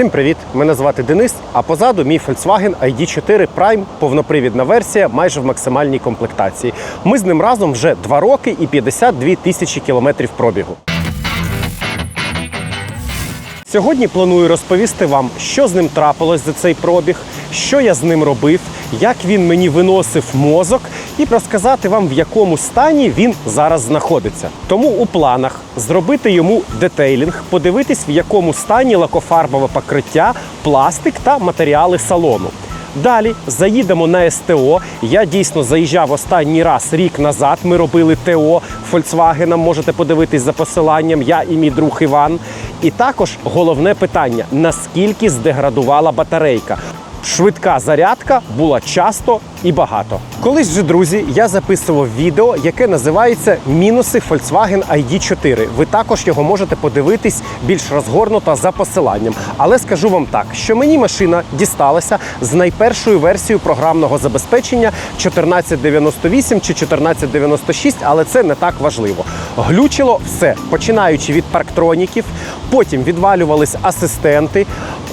Всім привіт! Мене звати Денис. А позаду мій Volkswagen ID4 Prime, повнопривідна версія, майже в максимальній комплектації. Ми з ним разом вже 2 роки і 52 тисячі кілометрів пробігу. Сьогодні планую розповісти вам, що з ним трапилось за цей пробіг, що я з ним робив, як він мені виносив мозок, і розказати вам, в якому стані він зараз знаходиться. Тому у планах зробити йому детейлінг, подивитись, в якому стані лакофарбове покриття, пластик та матеріали салону. Далі заїдемо на СТО. Я дійсно заїжджав останній раз рік назад. Ми робили ТО Volkswagen, Можете подивитись за посиланням. Я і мій друг Іван. І також головне питання: наскільки здеградувала батарейка? Швидка зарядка була часто і багато. Колись же, друзі, я записував відео, яке називається Мінуси Volkswagen ID4. Ви також його можете подивитись більш розгорнуто за посиланням. Але скажу вам так, що мені машина дісталася з найпершою версією програмного забезпечення 1498 чи 1496, але це не так важливо. Глючило все, починаючи від парктроніків, потім відвалювались асистенти,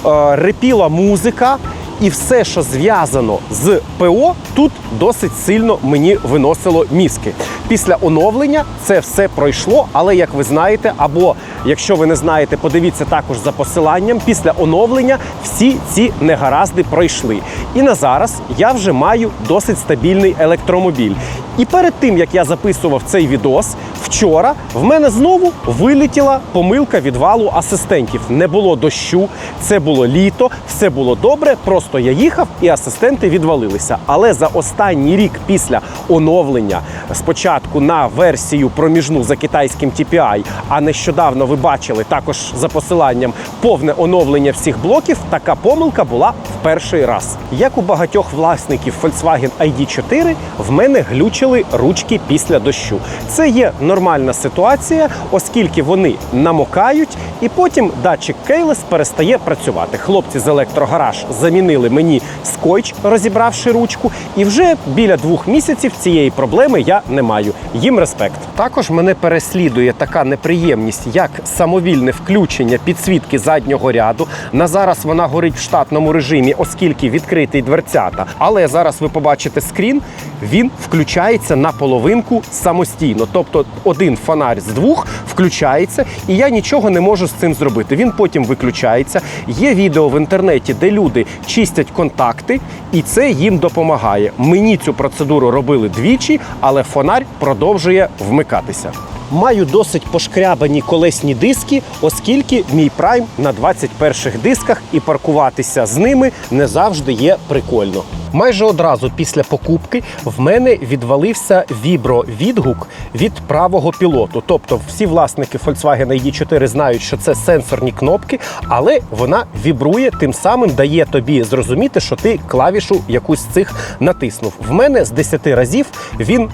е, репіла музика. І все, що зв'язано з ПО, тут досить сильно мені виносило мізки. Після оновлення це все пройшло, але як ви знаєте, або якщо ви не знаєте, подивіться також за посиланням. Після оновлення всі ці негаразди пройшли. І на зараз я вже маю досить стабільний електромобіль. І перед тим як я записував цей відос, вчора в мене знову вилетіла помилка відвалу асистентів. Не було дощу, це було літо, все було добре. Просто я їхав і асистенти відвалилися. Але за останній рік після оновлення спочатку на версію проміжну за китайським TPI, а нещодавно ви бачили також за посиланням повне оновлення всіх блоків. Така помилка була в перший раз. Як у багатьох власників Volkswagen ID4, в мене глючили ручки після дощу. Це є нормальна ситуація, оскільки вони намокають, і потім датчик Keyless перестає працювати. Хлопці з електрогараж замінили мені скотч, розібравши ручку, і вже біля двох місяців цієї проблеми я не маю. Їм респект. Також мене переслідує така неприємність, як самовільне включення підсвітки заднього ряду. На зараз вона горить в штатному режимі, оскільки відкритий дверцята. Але зараз ви побачите скрін, він включається на половинку самостійно. Тобто один фонарь з двох включається, і я нічого не можу з цим зробити. Він потім виключається. Є відео в інтернеті, де люди чистять контакти, і це їм допомагає. Мені цю процедуру робили двічі, але фонарь продовжує вмикатися. Маю досить пошкрябані колесні диски, оскільки мій прайм на 21-х дисках і паркуватися з ними не завжди є прикольно. Майже одразу після покупки в мене відвалився вібро-відгук від правого пілоту. Тобто, всі власники Volkswagen ID4 знають, що це сенсорні кнопки, але вона вібрує, тим самим дає тобі зрозуміти, що ти клавішу якусь з цих натиснув. В мене з 10 разів він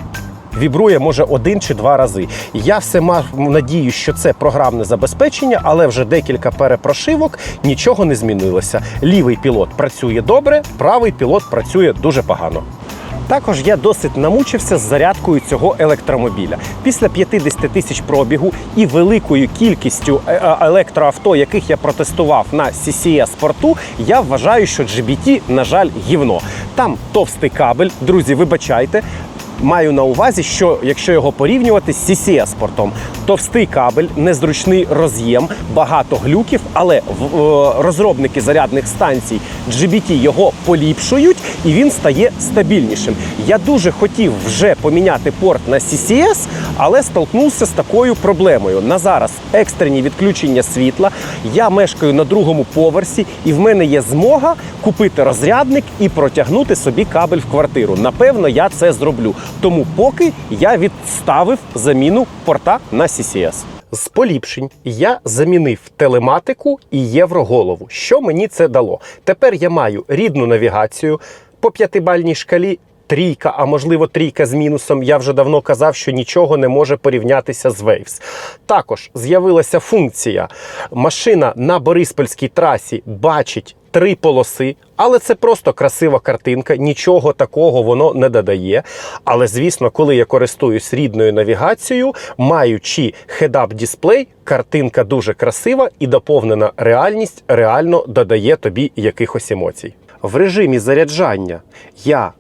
вібрує може один чи два рази. Я все мав надію, що це програмне забезпечення, але вже декілька перепрошивок нічого не змінилося. Лівий пілот працює добре, правий пілот працює дуже погано. Також я досить намучився з зарядкою цього електромобіля. Після 50 тисяч пробігу і великою кількістю е, е, електроавто, яких я протестував на CCS порту, я вважаю, що GBT, на жаль, гівно. Там товстий кабель. Друзі, вибачайте. Маю на увазі, що якщо його порівнювати з CCS портом, товстий кабель, незручний роз'єм, багато глюків, але е, розробники зарядних станцій GBT його поліпшують і він стає стабільнішим. Я дуже хотів вже поміняти порт на CCS, але столкнувся з такою проблемою. На зараз екстрені відключення світла. Я мешкаю на другому поверсі, і в мене є змога купити розрядник і протягнути собі кабель в квартиру. Напевно, я це зроблю. Тому поки я відставив заміну порта на CCS. З поліпшень я замінив телематику і євроголову. Що мені це дало? Тепер я маю рідну навігацію по п'ятибальній шкалі. Трійка, а можливо трійка з мінусом. Я вже давно казав, що нічого не може порівнятися з Waves. Також з'явилася функція. Машина на Бориспольській трасі бачить три полоси, але це просто красива картинка, нічого такого воно не додає. Але звісно, коли я користуюсь рідною навігацією, маючи head-up дисплей, картинка дуже красива і доповнена реальність реально додає тобі якихось емоцій. В режимі заряджання я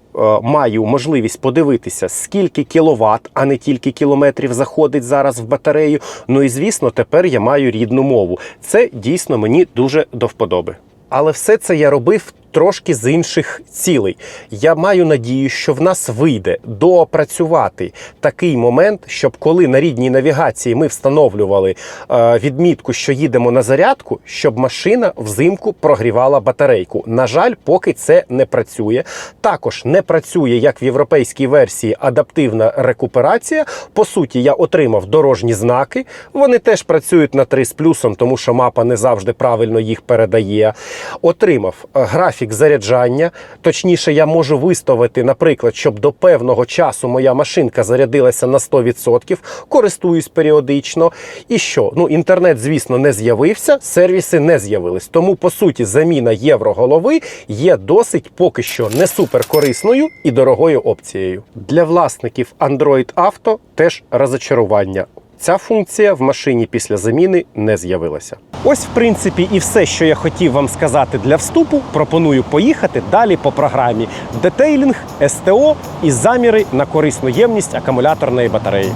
маю можливість подивитися, скільки кіловат, а не тільки кілометрів заходить зараз в батарею. Ну і звісно, тепер я маю рідну мову. Це дійсно мені дуже до вподоби. Але все це я робив трошки з інших цілей. Я маю надію, що в нас вийде доопрацювати такий момент, щоб коли на рідній навігації ми встановлювали е, відмітку, що їдемо на зарядку, щоб машина взимку прогрівала батарейку. На жаль, поки це не працює. Також не працює як в європейській версії адаптивна рекуперація. По суті, я отримав дорожні знаки. Вони теж працюють на 3 з плюсом, тому що мапа не завжди правильно їх передає. Отримав е, графік заряджання. Точніше, я можу виставити, наприклад, щоб до певного часу моя машинка зарядилася на 100%, користуюсь періодично. І що? Ну, інтернет, звісно, не з'явився, сервіси не з'явились. Тому, по суті, заміна євроголови є досить поки що не супер корисною і дорогою опцією. Для власників Android Auto теж розочарування. Ця функція в машині після заміни не з'явилася. Ось, в принципі, і все, що я хотів вам сказати для вступу. Пропоную поїхати далі по програмі детейлінг, СТО і заміри на корисну ємність акумуляторної батареї.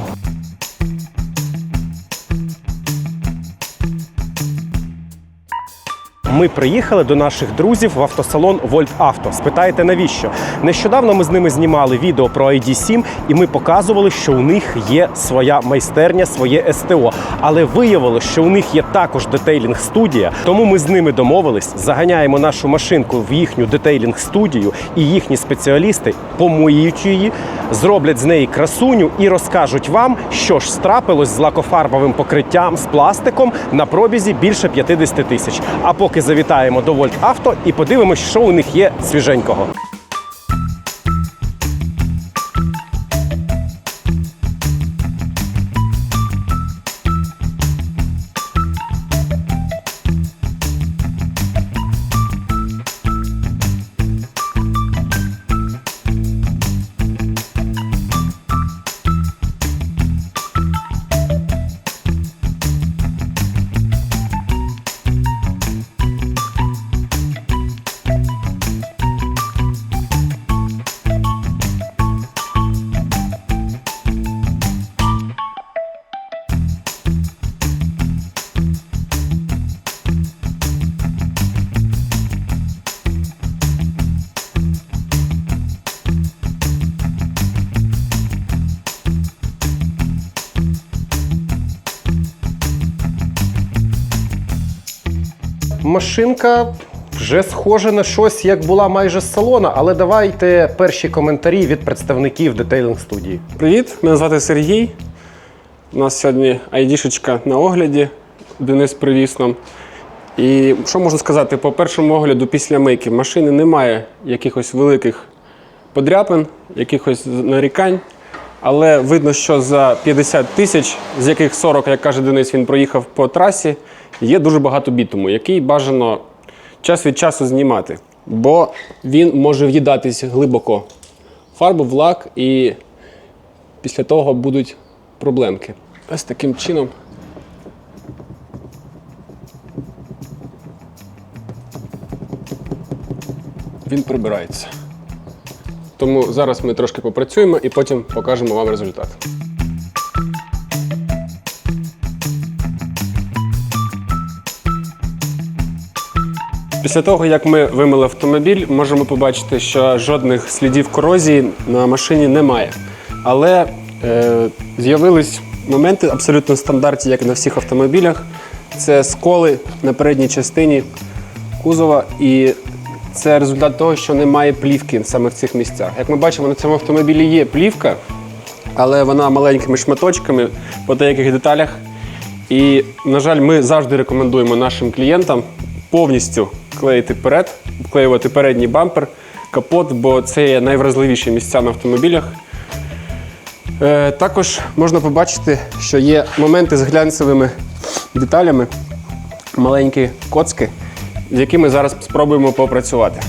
Ми приїхали до наших друзів в автосалон Вольт Авто. Спитаєте, навіщо? Нещодавно ми з ними знімали відео про ID7, і ми показували, що у них є своя майстерня, своє СТО. Але виявилось, що у них є також детейлінг студія. Тому ми з ними домовились, заганяємо нашу машинку в їхню детейлінг студію, і їхні спеціалісти помиють її, зроблять з неї красуню і розкажуть вам, що ж страпилось з лакофарбовим покриттям з пластиком на пробізі більше 50 тисяч. А поки завітаємо до Вольт Авто і подивимось, що у них є свіженького. Машинка вже схожа на щось, як була майже з салона, але давайте перші коментарі від представників детейлінг студії. Привіт, мене звати Сергій. У нас сьогодні айдішечка на огляді. Денис привіз нам. І що можу сказати? По першому огляду після мийки машини немає якихось великих подряпин, якихось нарікань. Але видно, що за 50 тисяч, з яких 40, як каже Денис, він проїхав по трасі, є дуже багато бітуму, який бажано час від часу знімати. Бо він може в'їдатись глибоко фарбу, в лак і після того будуть проблемки. Ось таким чином. Він прибирається. Тому зараз ми трошки попрацюємо і потім покажемо вам результат. Після того, як ми вимили автомобіль, можемо побачити, що жодних слідів корозії на машині немає. Але е, з'явились моменти абсолютно стандартні, як на всіх автомобілях. Це сколи на передній частині кузова, і це результат того, що немає плівки саме в цих місцях. Як ми бачимо, на цьому автомобілі є плівка, але вона маленькими шматочками по деяких деталях. І, на жаль, ми завжди рекомендуємо нашим клієнтам повністю клеїти перед, вклеювати передній бампер капот, бо це є найвразливіші місця на автомобілях. Е, також можна побачити, що є моменти з глянцевими деталями, маленькі коцки, з якими зараз спробуємо попрацювати.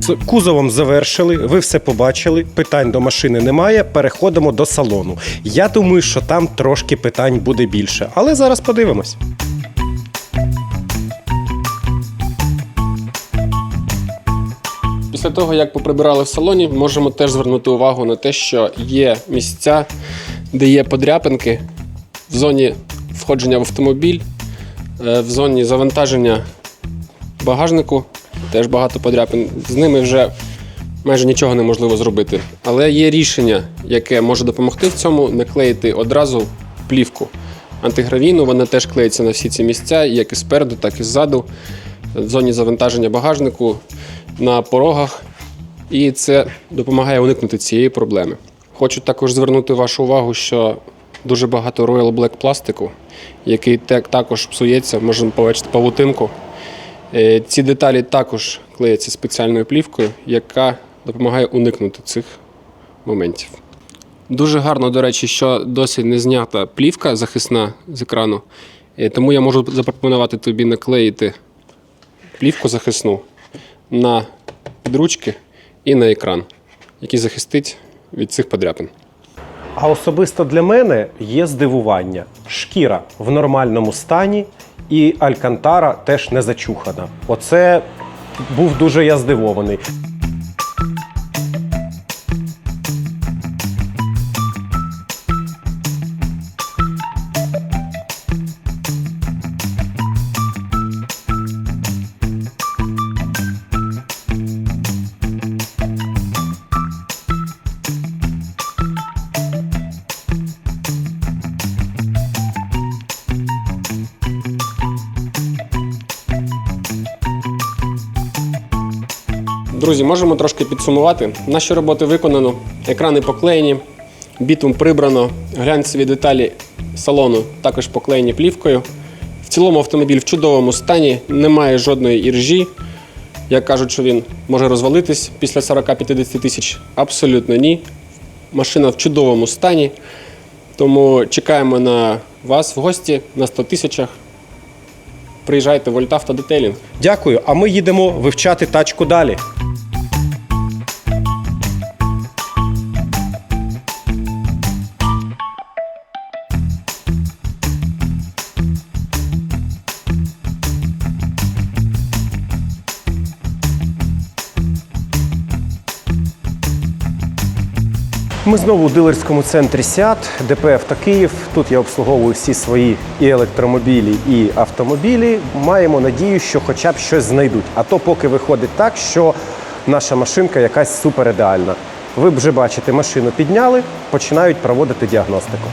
З кузовом завершили, ви все побачили. Питань до машини немає. Переходимо до салону. Я думаю, що там трошки питань буде більше, але зараз подивимось. Після того, як поприбирали в салоні, можемо теж звернути увагу на те, що є місця, де є подряпинки в зоні входження в автомобіль, е, в зоні завантаження багажнику. Теж багато подряпин. З ними вже майже нічого неможливо зробити. Але є рішення, яке може допомогти в цьому не клеїти одразу плівку. Антигравійну вона теж клеїться на всі ці місця, як і спереду, так і ззаду, в зоні завантаження багажнику, на порогах. І це допомагає уникнути цієї проблеми. Хочу також звернути вашу увагу, що дуже багато Royal Black пластику, який також псується, можемо побачити павутинку. Е, Ці деталі також клеяться спеціальною плівкою, яка допомагає уникнути цих моментів. Дуже гарно, до речі, що досі не знята плівка захисна з екрану. Е, Тому я можу запропонувати тобі наклеїти плівку захисну на підручки і на екран, який захистить від цих подряпин. А особисто для мене є здивування: шкіра в нормальному стані, і Алькантара теж не зачухана. Оце був дуже я здивований. Друзі, можемо трошки підсумувати. Наші роботи виконано, екрани поклеєні, бітум прибрано, глянцеві деталі салону також поклеєні плівкою. В цілому автомобіль в чудовому стані, немає жодної іржі. Як кажуть, що він може розвалитись після 40-50 тисяч. Абсолютно ні. Машина в чудовому стані. Тому чекаємо на вас в гості на 100 тисячах. Приїжджайте в Ольтавто Детелінг. Дякую. А ми їдемо вивчати тачку далі. Ми знову у дилерському центрі Сіат, ДП «Автокиїв». Київ». Тут я обслуговую всі свої і електромобілі, і автомобілі. Маємо надію, що хоча б щось знайдуть. А то поки виходить так, що наша машинка якась суперідеальна. Ви вже бачите, машину підняли, починають проводити діагностику.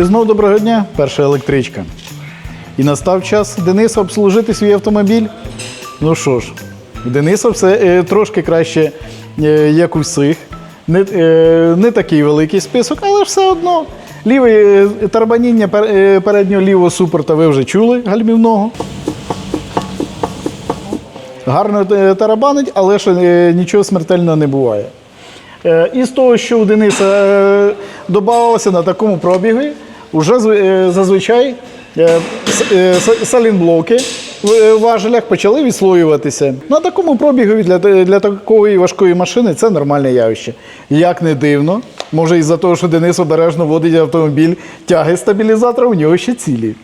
І Знов доброго дня, перша електричка. І настав час Дениса обслужити свій автомобіль. Ну що ж, Дениса все е, трошки краще, е, як у всіх. Не, е, не такий великий список, але все одно. Ліве тарабаніння пер, е, переднього лівого супорта ви вже чули гальмівного. Гарно е, тарабанить, але ще е, нічого смертельного не буває. І з того, що у Дениса додавалося на такому пробігі, вже е, зазвичай е, е, салінблоки в важелях почали відслоюватися. На такому пробігові для, для такої важкої машини це нормальне явище. Як не дивно, може із-за того, що Денис обережно водить автомобіль, тяги стабілізатора у нього ще цілі.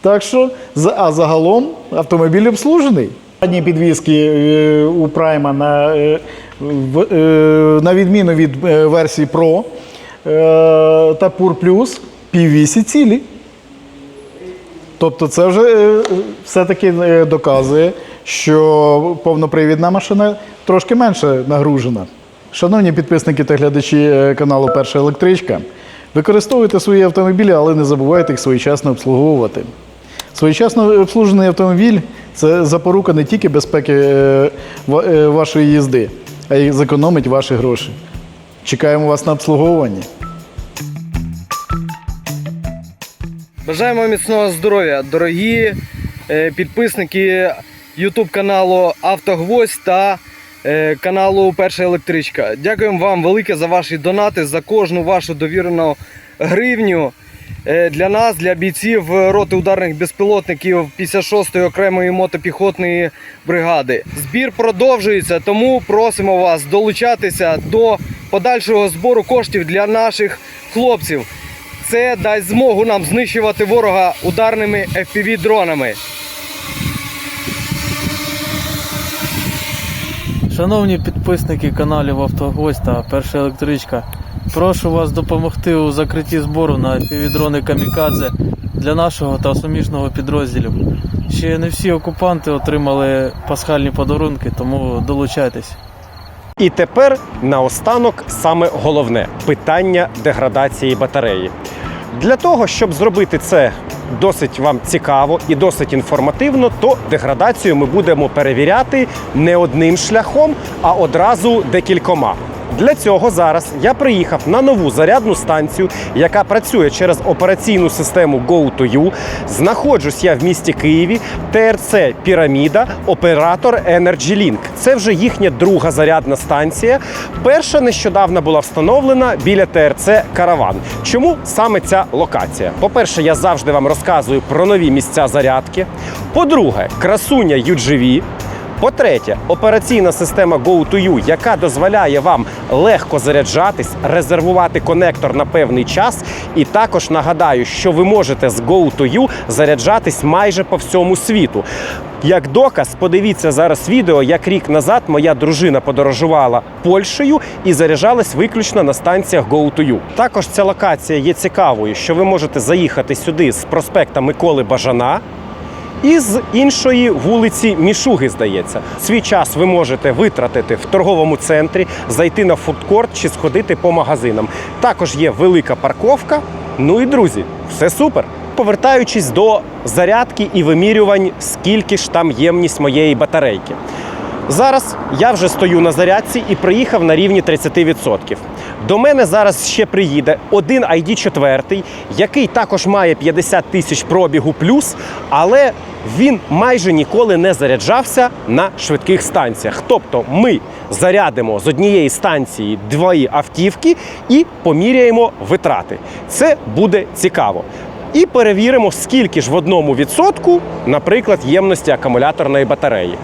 Так що, а загалом автомобіль обслужений. Задні підвіски у Прайма на, на відміну від версії Pro та Pur Plus, піввісі цілі. Тобто це вже е, все-таки е, доказує, що повнопривідна машина трошки менше нагружена. Шановні підписники та глядачі е, каналу Перша електричка, використовуйте свої автомобілі, але не забувайте їх своєчасно обслуговувати. Своєчасно обслужений автомобіль Це запорука не тільки безпеки ва- вашої їзди, а й зекономить ваші гроші. Чекаємо вас на обслуговуванні. Бажаємо міцного здоров'я, дорогі е, підписники YouTube каналу Автогвоздь та е, каналу Перша електричка. Дякуємо вам велике за ваші донати, за кожну вашу довірену гривню. Е, Для нас, для бійців роти ударних безпілотників 56-ї окремої мотопіхотної бригади. Збір продовжується, тому просимо вас долучатися до подальшого збору коштів для наших хлопців. Це дасть змогу нам знищувати ворога ударними FPV-дронами. Шановні підписники каналів Автогвоздь та Перша електричка, прошу вас допомогти у закритті збору на півдрони Камікадзе для нашого та суміжного підрозділів. Ще не всі окупанти отримали пасхальні подарунки, тому долучайтесь. І тепер наостанок саме головне питання деградації батареї. Для того, щоб зробити це досить вам цікаво і досить інформативно, то деградацію ми будемо перевіряти не одним шляхом, а одразу декількома. Для цього зараз я приїхав на нову зарядну станцію, яка працює через операційну систему Go2U. Знаходжусь я в місті Києві, ТРЦ Піраміда, оператор EnergyLink. Це вже їхня друга зарядна станція. Перша нещодавно була встановлена біля ТРЦ Караван. Чому саме ця локація? По-перше, я завжди вам розказую про нові місця зарядки. По-друге, красуня UGV. По-третє, операційна система Go2U, яка дозволяє вам легко заряджатись, резервувати конектор на певний час. І також нагадаю, що ви можете з Go2U заряджатись майже по всьому світу. Як доказ, подивіться зараз відео, як рік назад моя дружина подорожувала Польщею і заряджалась виключно на станціях Go2U. Також ця локація є цікавою, що ви можете заїхати сюди з проспекта Миколи Бажана. І з іншої вулиці Мішуги, здається, свій час ви можете витратити в торговому центрі, зайти на фудкорт чи сходити по магазинам. Також є велика парковка. Ну і друзі, все супер. Повертаючись до зарядки і вимірювань, скільки ж там ємність моєї батарейки. Зараз я вже стою на зарядці і приїхав на рівні 30%. До мене зараз ще приїде один ID4, який також має 50 тисяч пробігу плюс, але він майже ніколи не заряджався на швидких станціях. Тобто ми зарядимо з однієї станції дві автівки і поміряємо витрати. Це буде цікаво. І перевіримо, скільки ж в одному відсотку, наприклад, ємності акумуляторної батареї.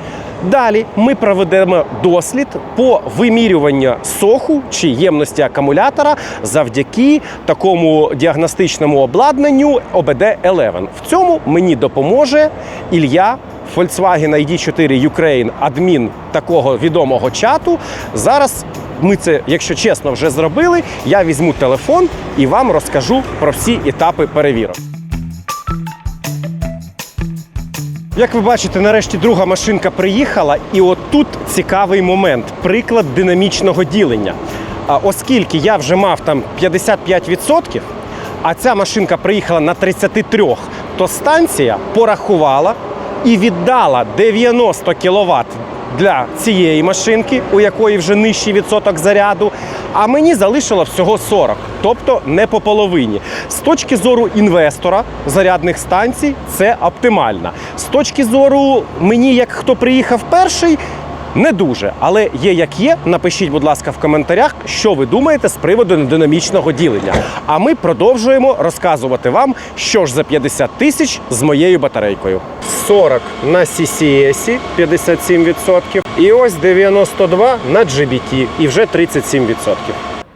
Далі ми проведемо дослід по вимірюванню соху чи ємності акумулятора завдяки такому діагностичному обладнанню OBD-11. В цьому мені допоможе Ілля. Volkswagen ID4 Ukraine, адмін такого відомого чату. Зараз ми це, якщо чесно, вже зробили. Я візьму телефон і вам розкажу про всі етапи перевірок. Як ви бачите, нарешті друга машинка приїхала, і от тут цікавий момент приклад динамічного ділення. Оскільки я вже мав там 55%, а ця машинка приїхала на 33%, то станція порахувала і віддала 90 кВт для цієї машинки, у якої вже нижчий відсоток заряду. А мені залишило всього 40, тобто не по половині. З точки зору інвестора зарядних станцій це оптимально. З точки зору мені, як хто приїхав перший. Не дуже, але є як є. Напишіть, будь ласка, в коментарях, що ви думаєте з приводу динамічного ділення. А ми продовжуємо розказувати вам, що ж за 50 тисяч з моєю батарейкою. 40 на CCS 57%, і ось 92 на GBT, і вже 37%.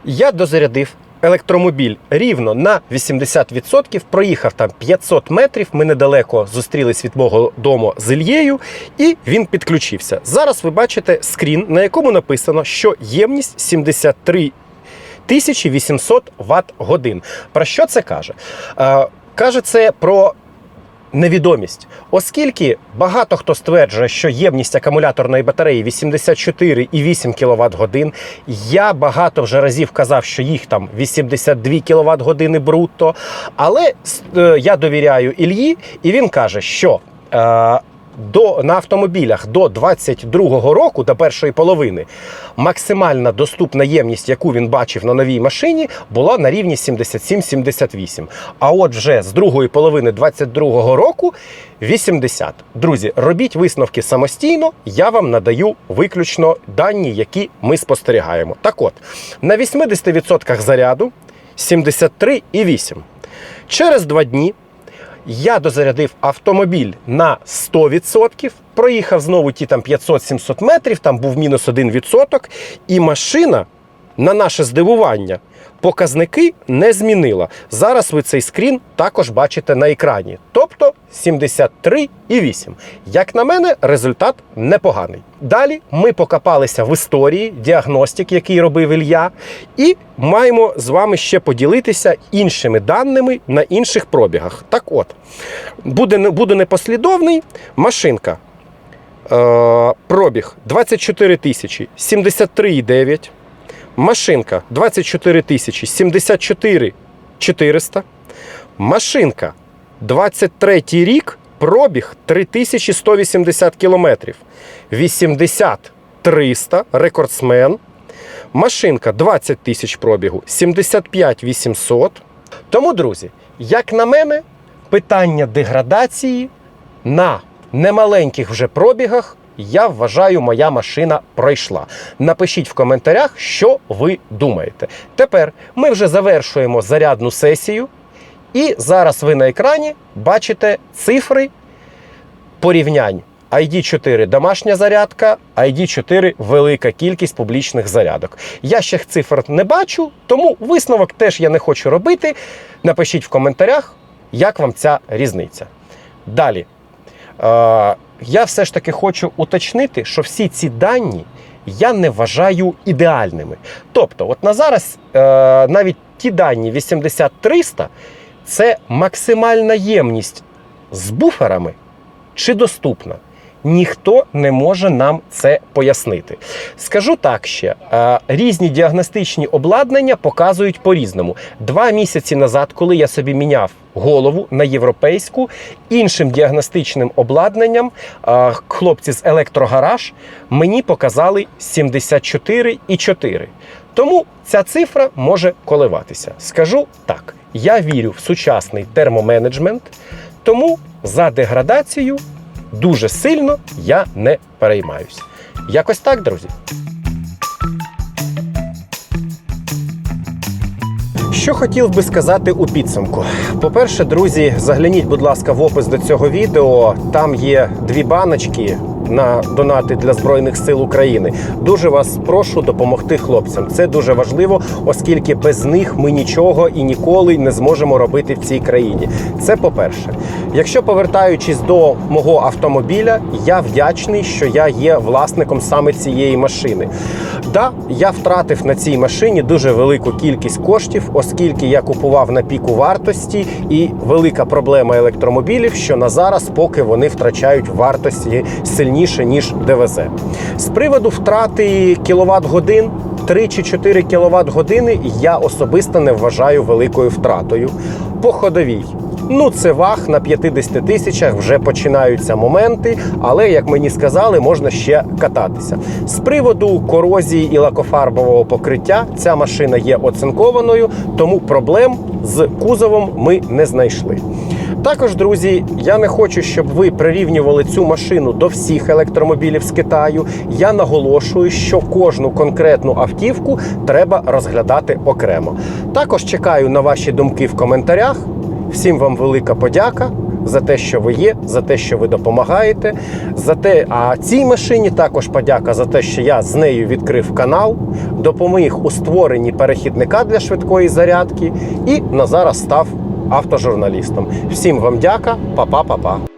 Я дозарядив електромобіль рівно на 80%, проїхав там 500 метрів. Ми недалеко зустрілись від мого дому з Ільєю, і він підключився. Зараз ви бачите скрін, на якому написано, що ємність 73 1800 Вт годин. Про що це каже? Е, каже це про невідомість, оскільки багато хто стверджує, що ємність акумуляторної батареї 84,8 кВт годин. Я багато вже разів казав, що їх там 82 кВт години брутто. Але е, я довіряю Ільї, і він каже, що. Е, до, на автомобілях до 22-го року, до першої половини, максимальна доступна ємність, яку він бачив на новій машині, була на рівні 77-78. А от вже з другої половини 22-го року 80. Друзі, робіть висновки самостійно. Я вам надаю виключно дані, які ми спостерігаємо. Так от, на 80% заряду 73,8. Через два дні я дозарядив автомобіль на 100%, проїхав знову ті там 500-700 метрів, там був мінус 1%, і машина, на наше здивування, показники не змінила. Зараз ви цей скрін також бачите на екрані. Тобто 73,8. Як на мене, результат непоганий. Далі ми покопалися в історії діагностик, який робив Ілья, і маємо з вами ще поділитися іншими даними на інших пробігах. Так от, буде, буду непослідовний. Машинка. Е, пробіг 24 тисячі 73,9. Машинка 24 тисячі 74 400. Машинка 23 рік, пробіг 3180 кілометрів. 80 300, рекордсмен. Машинка 20 тисяч пробігу, 75 800. Тому, друзі, як на мене, питання деградації на немаленьких вже пробігах, я вважаю, моя машина пройшла. Напишіть в коментарях, що ви думаєте. Тепер ми вже завершуємо зарядну сесію, і зараз ви на екрані бачите цифри порівнянь. ID4 домашня зарядка, ID4 велика кількість публічних зарядок. Я ще цифр не бачу, тому висновок теж я не хочу робити. Напишіть в коментарях, як вам ця різниця. Далі. Я все ж таки хочу уточнити, що всі ці дані я не вважаю ідеальними. Тобто, от на зараз е, навіть ті дані 80-300 це максимальна ємність з буферами чи доступна. Ніхто не може нам це пояснити. Скажу так ще: е, різні діагностичні обладнання показують по-різному. Два місяці назад, коли я собі міняв голову на європейську, іншим діагностичним обладнанням, е, хлопці з електрогараж мені показали 74,4. Тому ця цифра може коливатися. Скажу так: я вірю в сучасний термоменеджмент, тому за деградацію дуже сильно я не переймаюсь. Якось так, друзі. Що хотів би сказати у підсумку? По-перше, друзі, загляніть, будь ласка, в опис до цього відео. Там є дві баночки на донати для Збройних сил України. Дуже вас прошу допомогти хлопцям. Це дуже важливо, оскільки без них ми нічого і ніколи не зможемо робити в цій країні. Це по-перше. Якщо повертаючись до мого автомобіля, я вдячний, що я є власником саме цієї машини. Да, я втратив на цій машині дуже велику кількість коштів, оскільки я купував на піку вартості, і велика проблема електромобілів, що на зараз, поки вони втрачають вартості сильніше ніж ДВЗ. З приводу втрати кіловат годин. 3 чи 4 кВт години я особисто не вважаю великою втратою. По ходовій. Ну, це ваг на 50 тисячах вже починаються моменти, але як мені сказали, можна ще кататися. З приводу корозії і лакофарбового покриття, ця машина є оцинкованою, тому проблем з кузовом ми не знайшли. Також, друзі, я не хочу, щоб ви прирівнювали цю машину до всіх електромобілів з Китаю. Я наголошую, що кожну конкретну автівку треба розглядати окремо. Також чекаю на ваші думки в коментарях. Всім вам велика подяка за те, що ви є, за те, що ви допомагаєте. За те, а цій машині також подяка за те, що я з нею відкрив канал, допоміг у створенні перехідника для швидкої зарядки і на зараз став автожурналістом. Всім вам дяка, па-па-па-па.